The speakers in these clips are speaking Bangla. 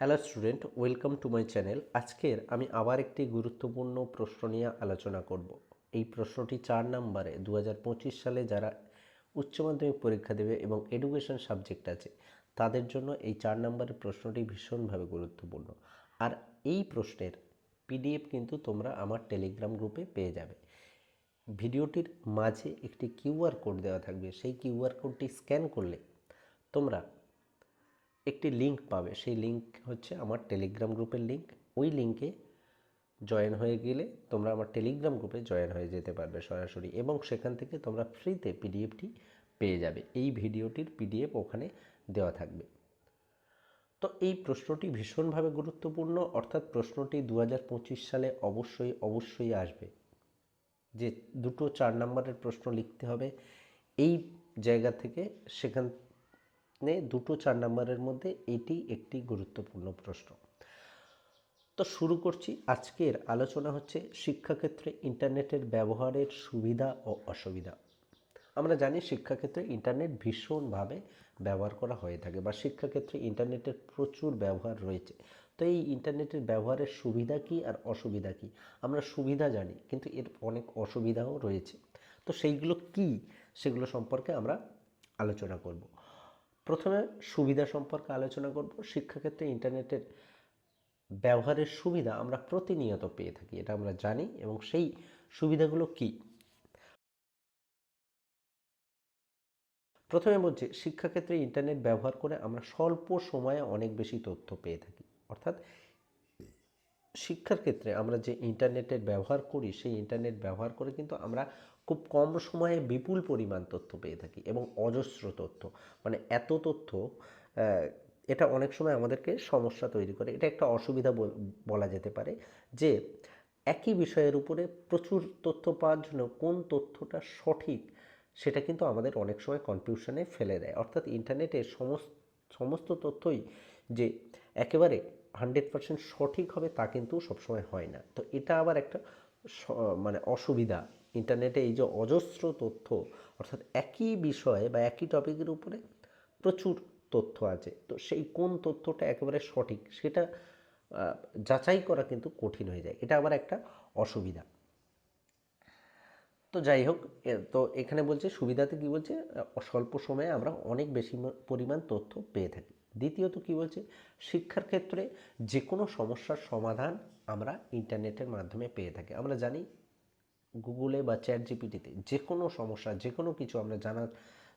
Hello student, welcome to my channel. আজকের আমি আবার একটি গুরুত্বপূর্ণ প্রশ্ন নিয়ে আলোচনা করব। এই প্রশ্নটি চার নম্বরে দু হাজার পঁচিশ সালে যারা উচ্চ মাধ্যমিক পরীক্ষা দেবে এবং এডুকেশন সাবজেক্ট আছে, তাদের জন্য এই চার নম্বরের প্রশ্নটি ভীষণভাবে গুরুত্বপূর্ণ। আর এই প্রশ্নের পিডিএফ কিন্তু তোমরা আমার টেলিগ্রাম গ্রুপে পেয়ে যাবে। ভিডিওটির মাঝে একটি কিউআর কোড দেওয়া থাকবে। সেই কিউআর কোডটি স্ক্যান করলে তোমরা একটি লিংক পাবে। সেই লিংক হচ্ছে আমার টেলিগ্রাম গ্রুপের লিংক ওই লিংকে জয়েন হয়ে গেলে তোমরা আমার টেলিগ্রাম গ্রুপে জয়েন হয়ে যেতে পারবে সরাসরি এবং সেখান থেকে তোমরা ফ্রিতে পিডিএফটি পেয়ে যাবে। এই ভিডিওটির পিডিএফ ওখানে দেওয়া থাকবে। তো এই প্রশ্নটি ভীষণভাবে গুরুত্বপূর্ণ। অর্থাৎ প্রশ্নটি দু হাজার পঁচিশ সালে অবশ্যই অবশ্যই আসবে। যে দুটো চার নম্বরের প্রশ্ন লিখতে হবে। এই জায়গা থেকে সেখানে দুটো চার নম্বরের মধ্যে এটি একটি গুরুত্বপূর্ণ প্রশ্ন। তো শুরু করছি। আজকের আলোচনা হচ্ছে শিক্ষাক্ষেত্রে ইন্টারনেটের ব্যবহারের সুবিধা ও অসুবিধা। আমরা জানি শিক্ষাক্ষেত্রে ইন্টারনেট ভীষণভাবে ব্যবহার করা হয়ে থাকে বা শিক্ষাক্ষেত্রে ইন্টারনেটের প্রচুর ব্যবহার রয়েছে। তো এই ইন্টারনেটের ব্যবহারের সুবিধা কী আর অসুবিধা কী? আমরা সুবিধা জানি, কিন্তু এর অনেক অসুবিধাও রয়েছে। তো সেইগুলো কি? সেগুলো সম্পর্কে আমরা আলোচনা করব। প্রথমে সুবিধা সম্পর্কে আলোচনা করব। শিক্ষাক্ষেত্রে ইন্টারনেটের ব্যবহারের সুবিধা আমরা প্রতিনিয়ত পেয়ে থাকি, এটা আমরা জানি, এবং সেই সুবিধাগুলো কি? প্রথমে বলছি, শিক্ষাক্ষেত্রে ইন্টারনেট ব্যবহার করে আমরা স্বল্প সময়ে অনেক বেশি তথ্য পেয়ে থাকি। অর্থাৎ শিক্ষার ক্ষেত্রে আমরা যে ইন্টারনেটের ব্যবহার করি, সেই ইন্টারনেট ব্যবহার করে কিন্তু আমরা খুব কম সময়ে বিপুল পরিমাণ তথ্য পেয়ে থাকি এবং অজস্র তথ্য। মানে এত তথ্য এটা অনেক সময় আমাদেরকে সমস্যা তৈরি করে। এটা একটা অসুবিধা বল- যেতে পারে যে একই বিষয়ের উপরে প্রচুর তথ্য পাওয়ার জন্য কোন তথ্যটা সঠিক সেটা কিন্তু আমাদের অনেক সময় কনফিউশনে ফেলে দেয়। অর্থাৎ ইন্টারনেটে সমস্ত সমস্ত তথ্যই যে একেবারে হান্ড্রেড পার্সেন্ট সঠিক হবে তা কিন্তু সবসময় হয় না। তো এটা আবার একটা মানে অসুবিধা ইন্টারনেটে এই যে অজস্র তথ্য, অর্থাৎ একই বিষয়ে বা একই টপিকের উপরে প্রচুর তথ্য আছে, তো সেই কোন তথ্যটা একেবারে সঠিক সেটা যাচাই করা কিন্তু কঠিন হয়ে যায়। এটা আবার একটা অসুবিধা। তো যাই হোক তো এখানে বলছে, সুবিধাতে কি বলছে? স্বল্প সময়ে আমরা অনেক বেশি পরিমাণ তথ্য পেয়ে থাকি। দ্বিতীয়ত কি বলছে? শিক্ষার ক্ষেত্রে যে কোনো সমস্যার সমাধান আমরা ইন্টারনেটের মাধ্যমে পেয়ে থাকি। আমরা জানি গুগলে বা চ্যাট জিপিটিতে যে কোনো সমস্যা যে কোনো কিছু আমরা জানার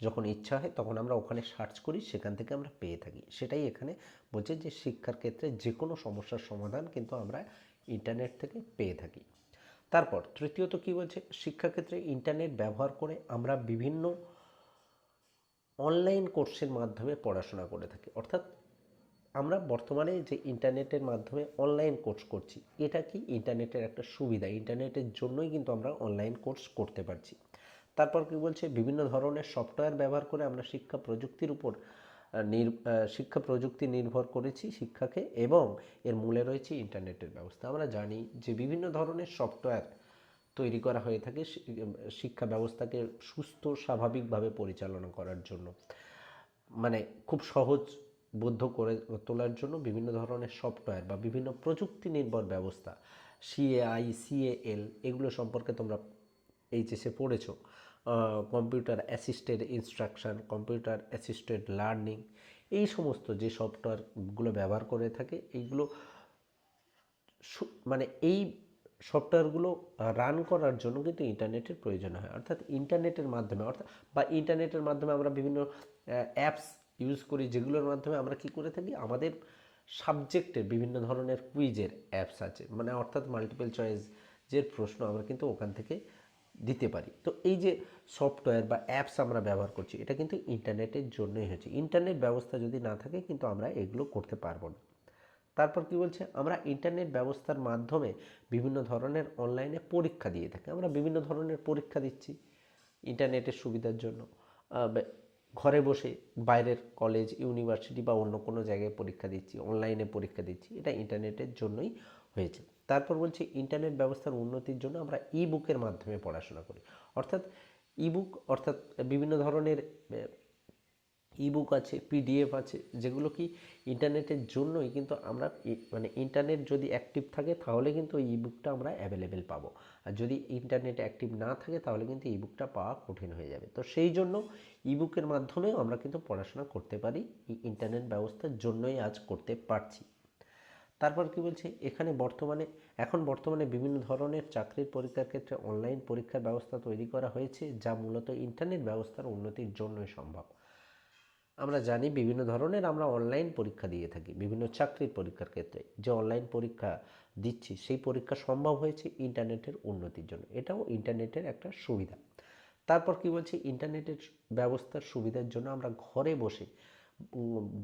যখন ইচ্ছা হয়, তখন আমরা ওখানে সার্চ করি, সেখান থেকে আমরা পেয়ে থাকি। সেটাই এখানে বলছে যে শিক্ষার ক্ষেত্রে যে কোনো সমস্যার সমাধান কিন্তু আমরা ইন্টারনেট থেকে পেয়ে থাকি। তারপর তৃতীয়ত কি বলছে? শিক্ষাক্ষেত্রে ইন্টারনেট ব্যবহার করে আমরা বিভিন্ন অনলাইন কোর্সের মাধ্যমে পড়াশোনা করে থাকি। অর্থাৎ আমরা বর্তমানে যে ইন্টারনেটের মাধ্যমে অনলাইন কোর্স করছি, এটা কি ইন্টারনেটের একটা সুবিধা? ইন্টারনেটের জন্যই কিন্তু আমরা অনলাইন কোর্স করতে পারছি। তারপর কি বলছে? বিভিন্ন ধরনের সফটওয়্যার ব্যবহার করে আমরা শিক্ষা প্রযুক্তির উপর নির শিক্ষা প্রযুক্তি নির্ভর করেছি শিক্ষাকে এবং এর মূলে রয়েছে ইন্টারনেটের ব্যবস্থা। আমরা জানি যে বিভিন্ন ধরনের সফটওয়্যার তৈরি করা হয়ে থাকে শিক্ষা ব্যবস্থাকে সুস্থ স্বাভাবিকভাবে পরিচালনা করার জন্য। মানে খুব সহজ বোধ্য করে তোলার জন্য বিভিন্ন ধরনের সফটওয়্যার বা বিভিন্ন প্রযুক্তি নির্ভর ব্যবস্থা সিএআই সিএএল এগুলো সম্পর্কে তোমরা এইচএসে পড়েছো। Computer assisted instruction computer assisted learning এই সমস্ত যে সফটওয়্যারগুলো ব্যবহার করে থাকে, এইগুলো মানে এই সফটওয়্যারগুলো রান করার জন্য কিন্তু ইন্টারনেটের প্রয়োজন হয়। অর্থাৎ ইন্টারনেটের মাধ্যমে, অর্থাৎ বা ইন্টারনেটের মাধ্যমে আমরা বিভিন্ন অ্যাপস ইউজ করি, যেগুলোর মাধ্যমে আমরা কি করে থাকি? আমাদের সাবজেক্টের বিভিন্ন ধরনের কুইজের অ্যাপস আছে। মানে অর্থাৎ মাল্টিপল চয়েস যে প্রশ্ন আমরা কিন্তু ওখান থেকে দিতে পারি। তো এই যে সফটওয়্যার বা অ্যাপস আমরা ব্যবহার করছি, এটা কিন্তু ইন্টারনেটের জন্যই হচ্ছে ইন্টারনেট ব্যবস্থা যদি না থাকে, কিন্তু আমরা এগুলো করতে পারব না। তারপর কি বলছে? আমরা ইন্টারনেট ব্যবস্থার মাধ্যমে বিভিন্ন ধরনের অনলাইনে পরীক্ষা দিয়ে থাকি। আমরা বিভিন্ন ধরনের পরীক্ষা দিচ্ছি ইন্টারনেটের সুবিধার জন্য। ঘরে বসে বাইরের কলেজ ইউনিভার্সিটি বা অন্য কোনো জায়গায় পরীক্ষা দিচ্ছি অনলাইনে পরীক্ষা দিচ্ছি, এটা ইন্টারনেটের জন্যই হয়েছে। তারপর বলছি ইন্টারনেট ব্যবস্থার উন্নতির জন্য আমরা ই বুকের মাধ্যমে পড়াশোনা করি। অর্থাৎ ই বুক অর্থাৎ বিভিন্ন ধরনের ইবুক আছে পিডিএফ আছে, যেগুলো কি ইন্টারনেটের জন্যই কিন্তু আমরা মানে ইন্টারনেট যদি অ্যাক্টিভ থাকে তাহলে কিন্তু ওই ইবুকটা আমরা অ্যাভেলেবেল পাবো। আর যদি ইন্টারনেট অ্যাক্টিভ না থাকে তাহলে কিন্তু ইবুকটা পাওয়া কঠিন হয়ে যাবে। তো সেই জন্য ইবুকের মাধ্যমেও আমরা কিন্তু পড়াশোনা করতে পারি, এই ইন্টারনেট ব্যবস্থার জন্যই আজ করতে পারছি। তারপর কি বলছে? এখানে বর্তমানে, এখন বর্তমানে বিভিন্ন ধরনের চাকরির পরীক্ষার ক্ষেত্রে অনলাইন পরীক্ষার ব্যবস্থা তৈরি করা হয়েছে, যা মূলত ইন্টারনেট ব্যবস্থার উন্নতির জন্যই সম্ভব। আমরা জানি বিভিন্ন ধরনের আমরা অনলাইন পরীক্ষা দিয়ে থাকি, বিভিন্ন চাকরির পরীক্ষার ক্ষেত্রে। যে অনলাইন পরীক্ষা দিচ্ছি, সেই পরীক্ষা সম্ভব হয়েছে ইন্টারনেটের উন্নতির জন্য। এটাও ইন্টারনেটের একটা সুবিধা। তারপর কি বলছে? ইন্টারনেটের ব্যবস্থার সুবিধার জন্য আমরা ঘরে বসে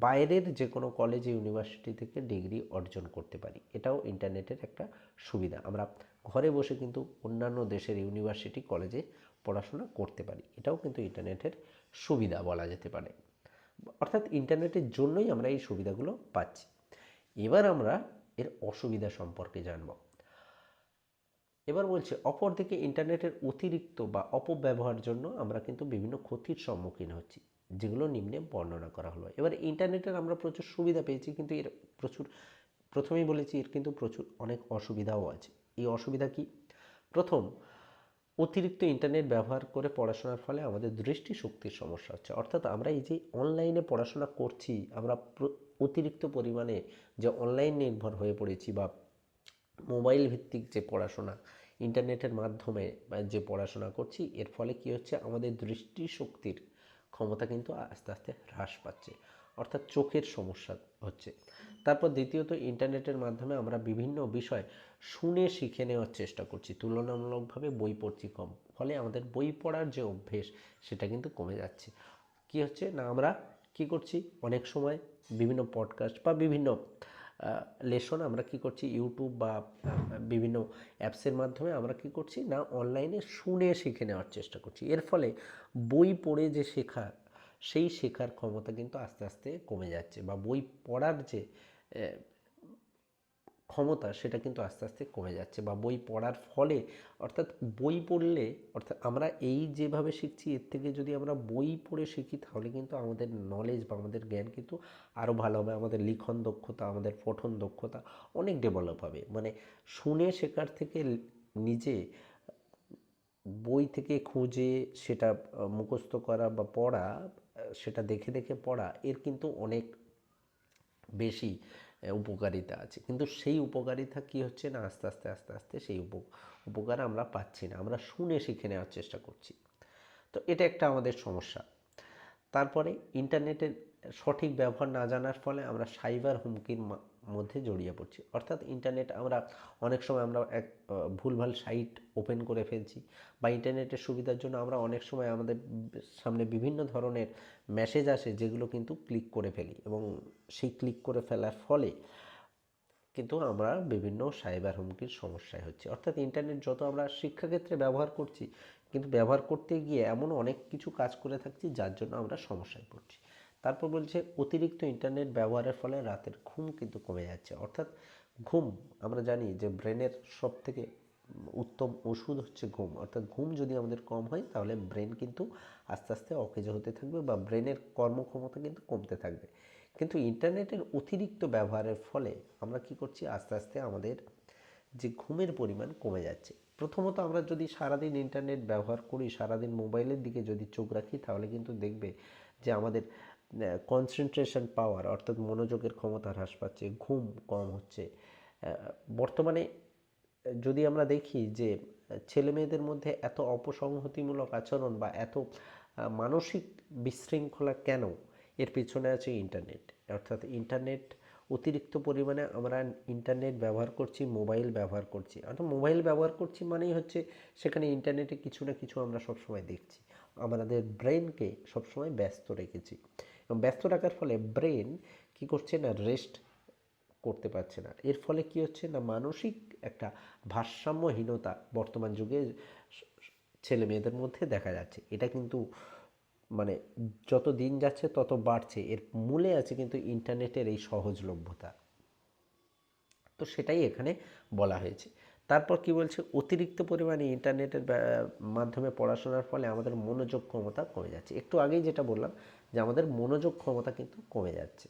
বাইরের যে কোনো কলেজ ইউনিভার্সিটি থেকে ডিগ্রি অর্জন করতে পারি। এটাও ইন্টারনেটের একটা সুবিধা। আমরা ঘরে বসে কিন্তু অন্যান্য দেশের ইউনিভার্সিটি কলেজে পড়াশোনা করতে পারি। এটাও কিন্তু ইন্টারনেটের সুবিধা বলা যেতে পারে। অর্থাৎ ইন্টারনেটের জন্যই আমরা এই সুবিধাগুলো পাচ্ছি। এবার আমরা এর অসুবিধা সম্পর্কে জানব। এবার বলছে, অপরদিকে ইন্টারনেটের অতিরিক্ত বা অপব্যবহার জন্য আমরা কিন্তু বিভিন্ন ক্ষতির সম্মুখীন হচ্ছি, যেগুলো নিম্নে বর্ণনা করা হলো। এবার ইন্টারনেটের আমরা প্রচুর সুবিধা পেয়েছি, কিন্তু এর প্রচুর, প্রথমেই বলেছি এর কিন্তু প্রচুর অনেক অসুবিধাও আছে। এই অসুবিধা কি? প্রথম অতিরিক্ত ইন্টারনেট ব্যবহার করে পড়াশোনার ফলে আমাদের দৃষ্টিশক্তির সমস্যা হচ্ছে। অর্থাৎ আমরা এই যে অনলাইনে পড়াশোনা করছি, আমরা অতিরিক্ত পরিমাণে যে অনলাইন নির্ভর হয়ে পড়েছি বা মোবাইল ভিত্তিক যে পড়াশোনা ইন্টারনেটের মাধ্যমে যে পড়াশোনা করছি, এর ফলে কি হচ্ছে আমাদের দৃষ্টিশক্তির ক্ষমতা কিন্তু আস্তে আস্তে হ্রাস পাচ্ছে। অর্থাৎ চোখের সমস্যা হচ্ছে। তারপর দ্বিতীয়ত ইন্টারনেটের মাধ্যমে আমরা বিভিন্ন বিষয় শুনে, শিখে নেওয়ার চেষ্টা করছি। তুলনামূলকভাবে বই পড়ছি কম। ফলে আমাদের বই পড়ার যে অভ্যেস, সেটা কিন্তু কমে যাচ্ছে। কি হচ্ছে না, আমরা কি করছি? অনেক সময় বিভিন্ন পডকাস্ট বা বিভিন্ন লেসন আমরা কি করছি? ইউটিউব বা বিভিন্ন অ্যাপসের মাধ্যমে আমরা কি করছি? না অনলাইনে শুনে, শিখে নেওয়ার চেষ্টা করছি। এর ফলে বই পড়ে যে শেখা, সেই শেখার ক্ষমতা কিন্তু আস্তে আস্তে কমে যাচ্ছে বা বই পড়ার যে ক্ষমতা সেটা কিন্তু আস্তে আস্তে কমে যাচ্ছে বা বই পড়ার ফলে, অর্থাৎ বই পড়লে, অর্থাৎ আমরা এই যেভাবে শিখছি, এর থেকে যদি আমরা বই পড়ে শিখি, তাহলে কিন্তু আমাদের নলেজ বা আমাদের জ্ঞান কিন্তু আরও ভালো হবে, আমাদের লিখন দক্ষতা, আমাদের পঠন দক্ষতা অনেক ডেভেলপ হবে। মানে শুনে শেখার থেকে নিজে, বই থেকে খুঁজে সেটা, মুখস্থ করা বা পড়া, সেটা দেখে দেখে পড়া, এর কিন্তু অনেক বেশি উপকারিতা আছে। কিন্তু সেই উপকারিতা কি হচ্ছে না, আস্তে আস্তে আস্তে আস্তে সেই উপ, উপকার আমরা পাচ্ছি না। আমরা শুনে শিখে নেওয়ার চেষ্টা করছি। তো এটা একটা আমাদের সমস্যা। তারপরে ইন্টারনেটের সঠিক ব্যবহার না জানার ফলে আমরা সাইবার হুমকির মধ্যে জড়িয়ে পড়ছি। অর্থাৎ ইন্টারনেট আমরা অনেক সময় আমরা এক ভুলভাল সাইট ওপেন করে ফেলছি বা ইন্টারনেটের সুবিধার জন্য আমরা অনেক সময় আমাদের সামনে বিভিন্ন ধরনের মেসেজ আসে যেগুলো কিন্তু ক্লিক করে ফেলি এবং সেই ক্লিক করে ফেলার ফলে কিন্তু আমরা বিভিন্ন সাইবার হুমকির সমস্যায় হচ্ছে। অর্থাৎ ইন্টারনেট যত আমরা শিক্ষাক্ষেত্রে ব্যবহার করছি, কিন্তু ব্যবহার করতে গিয়ে এমন অনেক কিছু কাজ করে থাকছি যার জন্য আমরা সমস্যায় পড়ছি। তারপর বলছে, অতিরিক্ত ইন্টারনেট ব্যবহারের ফলে রাতের ঘুম কিন্তু কমে যাচ্ছে। অর্থাৎ ঘুম, আমরা জানি যে ব্রেনের সব থেকে উত্তম ওষুধ হচ্ছে ঘুম। অর্থাৎ ঘুম যদি আমাদের কম হয়, তাহলে ব্রেন কিন্তু আস্তে আস্তে অকেজ হতে থাকবে বা ব্রেনের কর্মক্ষমতা কিন্তু কমতে থাকবে। কিন্তু ইন্টারনেটের অতিরিক্ত ব্যবহারের ফলে আমরা কি করছি? আস্তে আস্তে আমাদের যে ঘুমের পরিমাণ কমে যাচ্ছে। প্রথমত আমরা যদি সারাদিন ইন্টারনেট ব্যবহার করি, সারাদিন মোবাইলের দিকে যদি চোখ রাখি, তাহলে কিন্তু দেখবে যে আমাদের কনসেন্ট্রেশন পাওয়ার অর্থাৎ মনোযোগের ক্ষমতা হ্রাস পাচ্ছে, ঘুম কম হচ্ছে। বর্তমানে যদি আমরা দেখি যে ছেলে মেয়েদের মধ্যে এত অপসংহতিমূলক আচরণ বা এত মানসিক বিশৃঙ্খলা কেন? এর পিছনে আছে ইন্টারনেট অর্থাৎ ইন্টারনেট অতিরিক্ত পরিমাণে আমরা ইন্টারনেট ব্যবহার করছি মোবাইল ব্যবহার করছি। অর্থাৎ মোবাইল ব্যবহার করছি মানেই হচ্ছে সেখানে ইন্টারনেটে কিছু না কিছু আমরা সবসময় দেখছি। আমাদের ব্রেনকে সবসময় ব্যস্ত রেখেছি। ব্যস্ত রাখার ফলে ব্রেন কি করছে না, রেস্ট করতে পারছে না। এর ফলে কি হচ্ছে না, মানসিক একটা ভারসাম্যহীনতা বর্তমান যুগে ছেলে মেয়েদের মধ্যে দেখা যাচ্ছে। এটা কিন্তু মানে যত দিন যাচ্ছে তত বাড়ছে। এর মূলে আছে কিন্তু ইন্টারনেটের এই সহজলভ্যতা। তো সেটাই এখানে বলা হয়েছে। তারপর কি বলছে, অতিরিক্ত পরিমাণে ইন্টারনেটের মাধ্যমে পড়াশোনার ফলে আমাদের মনোযোগ ক্ষমতা কমে যাচ্ছে। একটু আগেই যেটা বললাম যে আমাদের মনোযোগ ক্ষমতা কিন্তু কমে যাচ্ছে।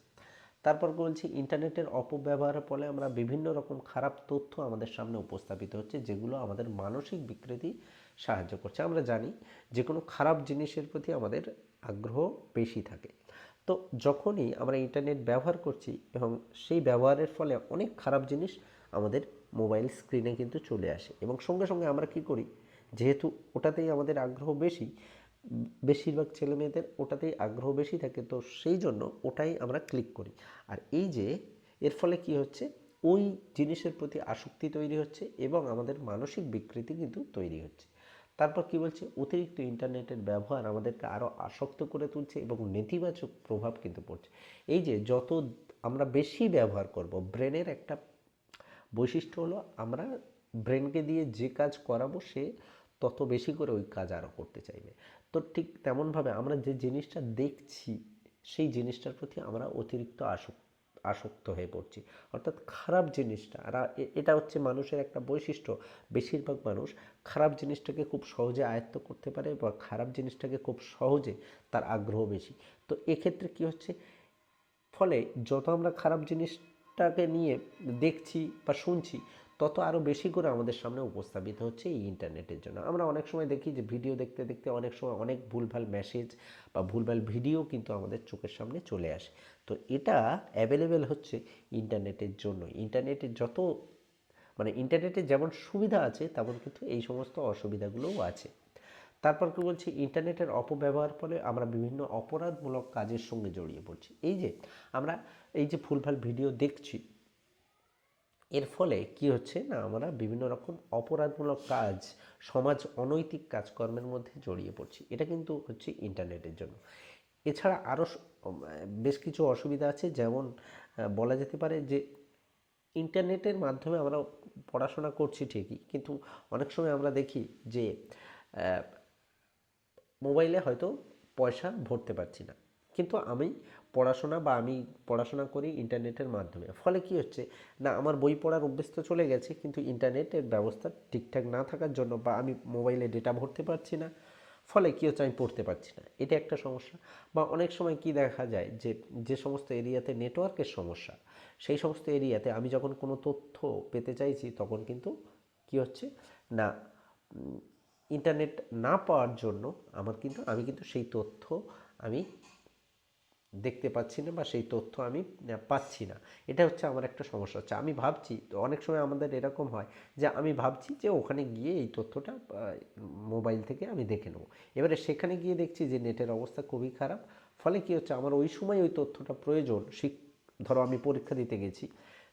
তারপর বলছি, ইন্টারনেটের অপব্যবহারের ফলে আমরা বিভিন্ন রকম খারাপ তথ্য আমাদের সামনে উপস্থাপিত হচ্ছে, যেগুলো আমাদের মানসিক বিকৃতি সাহায্য করছে। আমরা জানি যে কোনো খারাপ জিনিসের প্রতি আমাদের আগ্রহ বেশি থাকে। তো যখনই আমরা ইন্টারনেট ব্যবহার করছি এবং সেই ব্যবহারের ফলে অনেক খারাপ জিনিস আমাদের মোবাইল স্ক্রিনে কিন্তু চলে আসে এবং সঙ্গে সঙ্গে আমরা কি করি, যেহেতু ওটাতেই আমাদের আগ্রহ বেশি বেশিরভাগ ছেলে মেয়েদের ওটাতেই আগ্রহ বেশি থাকে, তো সেই জন্য ওটাই আমরা ক্লিক করি। আর এই যে, এর ফলে কি হচ্ছে? ওই জিনিসের প্রতি আসক্তি তৈরি হচ্ছে এবং আমাদের মানসিক বিকৃতি কিন্তু তৈরি হচ্ছে। তারপর কি বলছে? অতিরিক্ত ইন্টারনেটের ব্যবহার আমাদেরকে আরও আসক্ত করে তুলছে এবং নেতিবাচক প্রভাব কিন্তু পড়ছে। এই যে, যত আমরা বেশি ব্যবহার করব, ব্রেনের একটা বৈশিষ্ট্য হলো আমরা ব্রেনকে দিয়ে যে কাজ করাবো সে তত বেশি করে ওই কাজ আরও করতে চাইবে। তো ঠিক তেমনভাবে আমরা যে জিনিসটা দেখছি, সেই জিনিসটার প্রতি আমরা অতিরিক্ত আসক্ত আসক্ত হয়ে পড়ছি। অর্থাৎ খারাপ জিনিসটা, আর এটা হচ্ছে মানুষের একটা বৈশিষ্ট্য। বেশিরভাগ মানুষ খারাপ জিনিসটাকে খুব সহজে আয়ত্ত করতে পারে বা খারাপ জিনিসটাকে খুব সহজে তার আগ্রহ বেশি। তো এক্ষেত্রে কি হচ্ছে? ফলে যত আমরা খারাপ জিনিসটাকে নিয়ে দেখছি বা শুনছি তত আরও বেশি করে আমাদের সামনে উপস্থাপিত হচ্ছে এই ইন্টারনেটের জন্য। আমরা অনেক সময় দেখি যে ভিডিও দেখতে দেখতে অনেক সময় অনেক ভুলভাল মেসেজ বা ভুলভাল ভিডিও কিন্তু আমাদের চোখের সামনে চলে আসে। তো এটা অ্যাভেলেবেল হচ্ছে ইন্টারনেটের জন্য। ইন্টারনেটের যত মানে ইন্টারনেটের যেমন সুবিধা আছে, তেমন কিন্তু এই সমস্ত অসুবিধাগুলোও আছে। তারপর কি বলছি? ইন্টারনেটের অপব্যবহার ফলে আমরা বিভিন্ন অপরাধমূলক কাজের সঙ্গে জড়িয়ে পড়ছি। এই যে আমরা এই যে ভুলভাল ভিডিও দেখছি এর ফলে কি হচ্ছে না, আমরা বিভিন্ন রকম অপরাধমূলক কাজ, সমাজ অনৈতিক কাজকর্মের মধ্যে জড়িয়ে পড়ছি। এটা কিন্তু হচ্ছে ইন্টারনেটের জন্য। এছাড়া আরও বেশ কিছু অসুবিধা আছে, যেমন বলা যেতে পারে যে ইন্টারনেটের মাধ্যমে আমরা পড়াশোনা করছি ঠিকই, কিন্তু অনেক সময় আমরা দেখি যে মোবাইলে হয়তো পয়সা ভরতে পারছি না। কিন্তু আমি পড়াশোনা বা আমি পড়াশোনা করি ইন্টারনেটের মাধ্যমে। ফলে কি হচ্ছে, না, আমার বই পড়ার অভ্যেস তো চলে গেছে, কিন্তু ইন্টারনেটের ব্যবস্থা ঠিকঠাক না থাকার জন্য বা আমি মোবাইলে ডেটা ভরতে পারছি না। ফলে কী হচ্ছে, আমি পড়তে পারছি না। এটা একটা সমস্যা। বা অনেক সময় কি দেখা যায় যে যে সমস্ত এরিয়াতে নেটওয়ার্কের সমস্যা, সেই সমস্ত এরিয়াতে আমি যখন কোনো তথ্য পেতে চাইছি, তখন কিন্তু কি হচ্ছে, না ইন্টারনেট না পাওয়ার জন্য আমার কিন্তু, আমি কিন্তু সেই তথ্য আমি দেখতে পাচ্ছি না বা সেই তথ্য আমি পাচ্ছি না। এটা হচ্ছে আমার একটা সমস্যা হচ্ছে। আমি ভাবছি অনেক সময় আমাদের এরকম হয় যে আমি ভাবছি যে ওখানে গিয়ে এই তথ্যটা মোবাইল থেকে আমি দেখে নেব। এবারে সেখানে গিয়ে দেখছি যে নেটের অবস্থা খুবই খারাপ। ফলে কি হচ্ছে, আমার ওই সময় ওই তথ্যটা প্রয়োজন, শিক, ধরো আমি পরীক্ষা দিতে গেছি,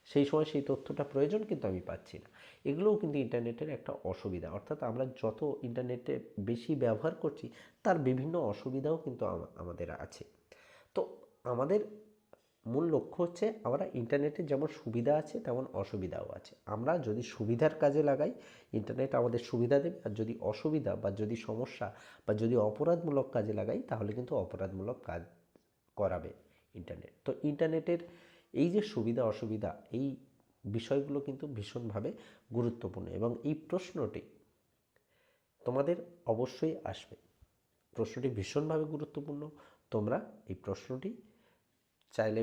সেই সময় সেই তথ্যটা প্রয়োজন কিন্তু আমি পাচ্ছি না। এগুলোও কিন্তু ইন্টারনেটের একটা অসুবিধা। অর্থাৎ আমরা যত ইন্টারনেটে বেশি ব্যবহার করছি, তার বিভিন্ন অসুবিধাও কিন্তু আমাদের আছে। তো আমাদের মূল লক্ষ্য হচ্ছে আমরা ইন্টারনেটের যেমন সুবিধা আছে, তেমন অসুবিধাও আছে। আমরা যদি সুবিধার কাজে লাগাই, ইন্টারনেট আমাদের সুবিধা দেবে। আর যদি অসুবিধা বা যদি সমস্যা বা যদি অপরাধমূলক কাজে লাগাই, তাহলে কিন্তু অপরাধমূলক কাজ করাবে ইন্টারনেট। তো ইন্টারনেটের এই যে সুবিধা, অসুবিধা, এই বিষয়গুলো কিন্তু ভীষণভাবে গুরুত্বপূর্ণ। এবং এই প্রশ্নটি তোমাদের অবশ্যই আসবে। প্রশ্নটি ভীষণভাবে গুরুত্বপূর্ণ। তোমরা এই প্রশ্নটি চাইলে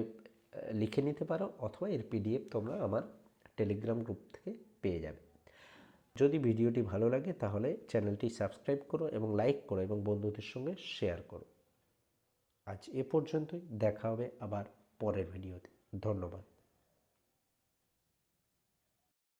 লিখে নিতে পারো অথবা এর পিডিএফ তোমরা আমার টেলিগ্রাম গ্রুপ থেকে পেয়ে যাবে। যদি ভিডিওটি ভালো লাগে তাহলে চ্যানেলটি সাবস্ক্রাইব করো এবং লাইক করো এবং বন্ধুদের সঙ্গে শেয়ার করো। আজ এ পর্যন্তই, দেখা হবে আবার পরের ভিডিওতে। ধন্যবাদ।